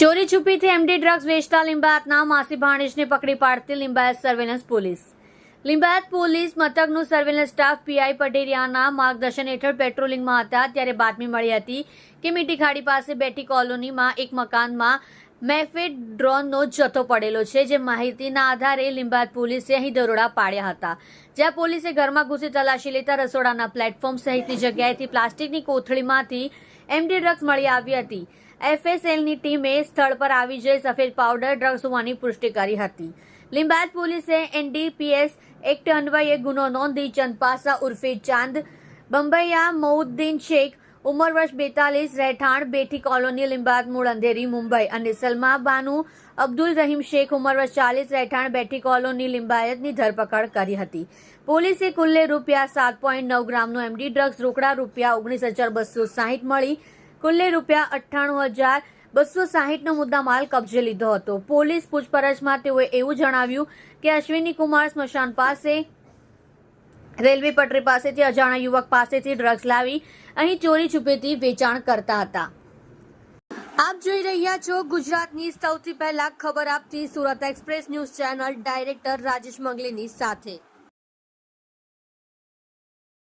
ચોરી છુપીથી MD drugs વેચતા લિંબાયતના માસી ભાણેજને પકડી પાડતી Limbayat surveillance police. Limbayat police મથકનું surveillance staff PI પટેરિયાના માર્ગદર્શન હેઠળ પેટ્રોલિંગમાં હતા, ત્યારે બાતમી મળી હતી કે મીઠી ખાડી પાસે બેઠી કોલોનીમાં એક મકાનમાં મેફેડ ડ્રોનનો જથ્થો પડેલો છે, જે માહિતીના આધારે લિંબાયત પોલીસે અહીં દરોડા પાડ્યા હતા. જ્યાં પોલીસે ઘરમાં ઘૂસી તલાશી લેતા રસોડાના પ્લેટફોર્મ સહિતની જગ્યાએથી પ્લાસ્ટિકની કોથળીમાંથી એમડી ડ્રગ્સ મળી આવી હતી. એફએસએલની ટીમે સ્થળ પર આવી જઈ સફેદ પાવડર, ડ્રગ્સ હોવાની પુષ્ટિ કરી હતી. લિંબાયત પોલીસે એનડીપીએસ એક્ટ અન્વયે ગુનો નોંધી ચંદપાસા ઉર્ફે ચાંદ, બંબૈયા મઉદ્દીન શેખ, ઉંમર વર્ષ બેતાલીસ, રહેઠાણ, બેઠી કોલોની, લિંબાયત મૂળ, અંધેરી, મુંબઈ અને સલમા બાનુ, અબ્દુલ રહીમ શેખ, ઉંમર વર્ષ ચાલીસ, રહેઠાણ, બેઠી કોલોની, લિંબાયતની ધરપકડ કરી હતી. પોલીસે કુલ્લે રૂપિયા સાત પોઈન્ટ નવ ગ્રામનું એમડી ડ્રગ્સ રોકડા રૂપિયા ઓગણીસ હજાર બસો સાહીઠ મળી કુલ્લે રૂપિયા અઠ્ઠાણું હજાર બસો સાહીઠનો મુદ્દામાલ કબજે લીધો હતો. પોલીસ પૂછપરછમાં તેઓએ એવું જણાવ્યું કે અશ્વિની કુમાર સ્મશાન પાસે, રેલવે પટરી પાસેથી અજાણા યુવક પાસેથી ડ્રગ્સ લાવી અહીં ચોરી છુપેથી વેચાણ કરતા હતા. આપ જોઈ રહ્યા છો ગુજરાતની સૌથી પહેલા ખબર આપતી Surat express news channel director Rajesh મંગલીની સાથે.